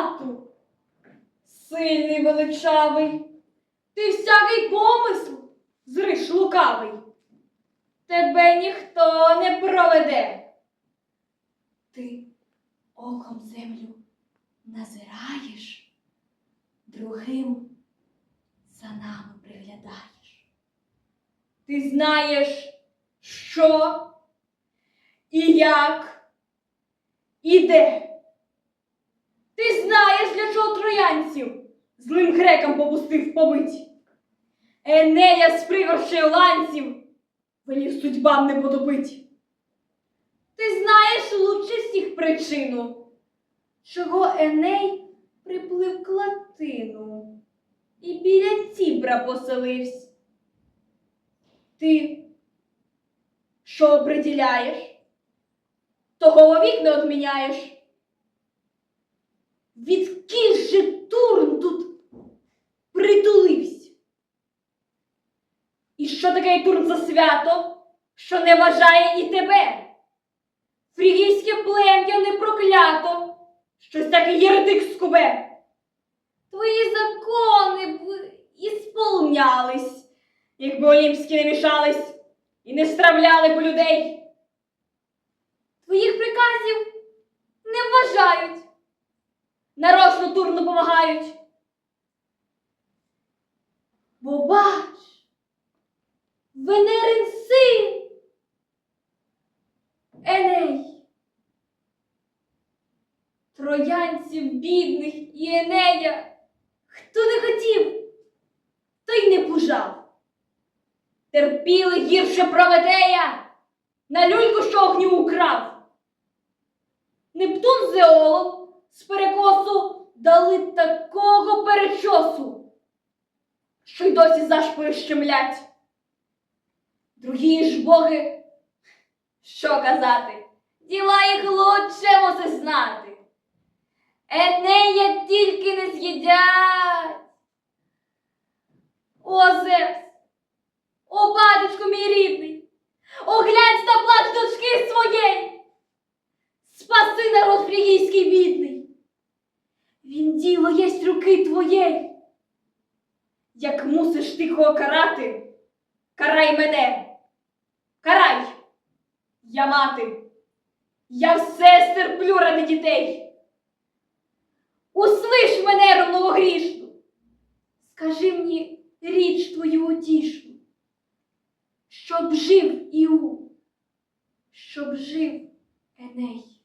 хату. Сильний величавий, ти всякий помисл зриш лукавий. Тебе ніхто не проведе. Ти оком землю назираєш, другим за нами приглядаєш. Ти знаєш, що і як, і де. Ти знаєш, для чого троянців злим грекам попустив побить. Енея з пригоршею ланців велів судьбам не потопить. Ти знаєш лучше всіх причину, чого Еней приплив к латину і біля Цібра поселився. Ти що оприділяєш, того вовік не одміняєш. Відкіль же Турн тут притулився? І що таке Турн за свято, що не вважає і тебе? Фрігійське плем'я не проклято, щось таке єретик скубе. Твої закони б ісполнялись, якби олімпські не мішались і не стравляли б людей. Твоїх приказів не вважають, нарочно турну помагають. Бо бач, Венерин син, Еней, троянців бідних і Енея, хто не хотів, той не пужав. Терпіли гірше Прометея, на люльку, що огню украв. Нептун з Еолом з перекосу дали такого перечосу, що й досі зашпою щемлять. Другі ж боги, що казати, діла їх лучше мусить знати. Енея тільки не з'їдять. О, Зевс, о, батечко мій рідний, оглянь та плач дочки своєї. Спаси народ фрігійський бідний. Діло єсть руки твоєї. Як мусиш ти кого карати, карай мене. Карай, я мати, я все стерплю ради дітей. Услиш мене ровновогрішну, скажи мені річ твою утішну, щоб жив Іу, щоб жив Еней.